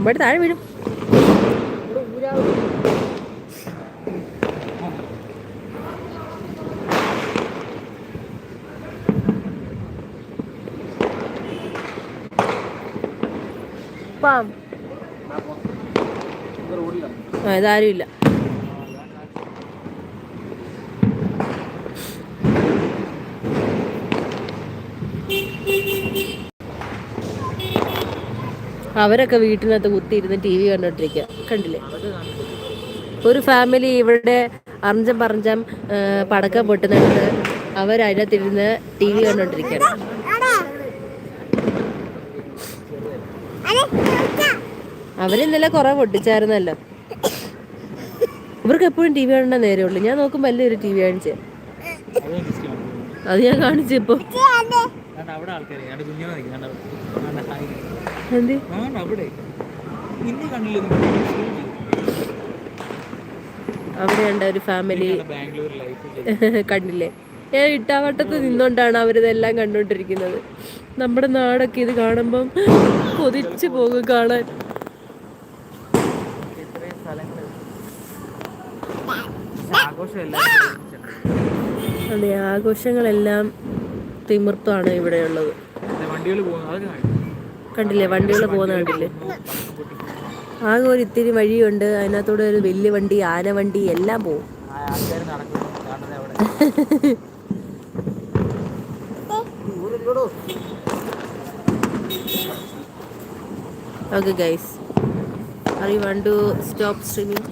ഇവിടെ താഴെ വീഴും. ഇതാരും ഇല്ല. അവരൊക്കെ വീട്ടിനകത്ത് കുത്തിയിരുന്ന് ടി വി കണ്ടോണ്ടിരിക്കുക കണ്ടില്ലേ? ഒരു ഫാമിലി ഇവിടെ അറിഞ്ചം പറഞ്ചം ആ, പടക്കം പൊട്ടുന്നിടത്ത് അവരതിനകത്തിരുന്ന് ടി വി കണ്ടോണ്ടിരിക്കുകയാണ് അവരിന്നലെ കുറെ പൊട്ടിച്ചായിരുന്നല്ലോ. ഇവർക്ക് എപ്പോഴും ടി വി കാണേണ്ട നേരമുള്ളൂ ഞാൻ നോക്കുമ്പോൾ വലിയൊരു ടി വി കാണിച്ചേ? അത് ഞാൻ കാണിച്ചപ്പോ. അവിടെ ഉണ്ട് ഒരു ഫാമിലി ബാംഗ്ലൂർ ലൈഫ് കണ്ടില്ലേ? ഞാൻ ഇട്ടാവട്ടത്ത് നിന്നോണ്ടാണ് അവരിതെല്ലാം കണ്ടോണ്ടിരിക്കുന്നത്. നമ്മുടെ നാടൊക്കെ ഇത് കാണുമ്പം കൊതിച്ചു പോകും കാണാൻ. ഇത്രയും സ്ഥലങ്ങൾ. ആഘോഷം എല്ലാവരും അതെ ആഘോഷങ്ങളെല്ലാം തിമിർത്താണ് ഇവിടെയുള്ളത്. കണ്ടില്ലേ വണ്ടികൾ പോകുന്ന കണ്ടില്ലേ? ആകെ ഒരു ഇത്തിരി വഴിയുണ്ട് അതിനകത്തൂടെ ഒരു വലിയ വണ്ടി ആന വണ്ടി എല്ലാം പോവും okay guys you want to stop streaming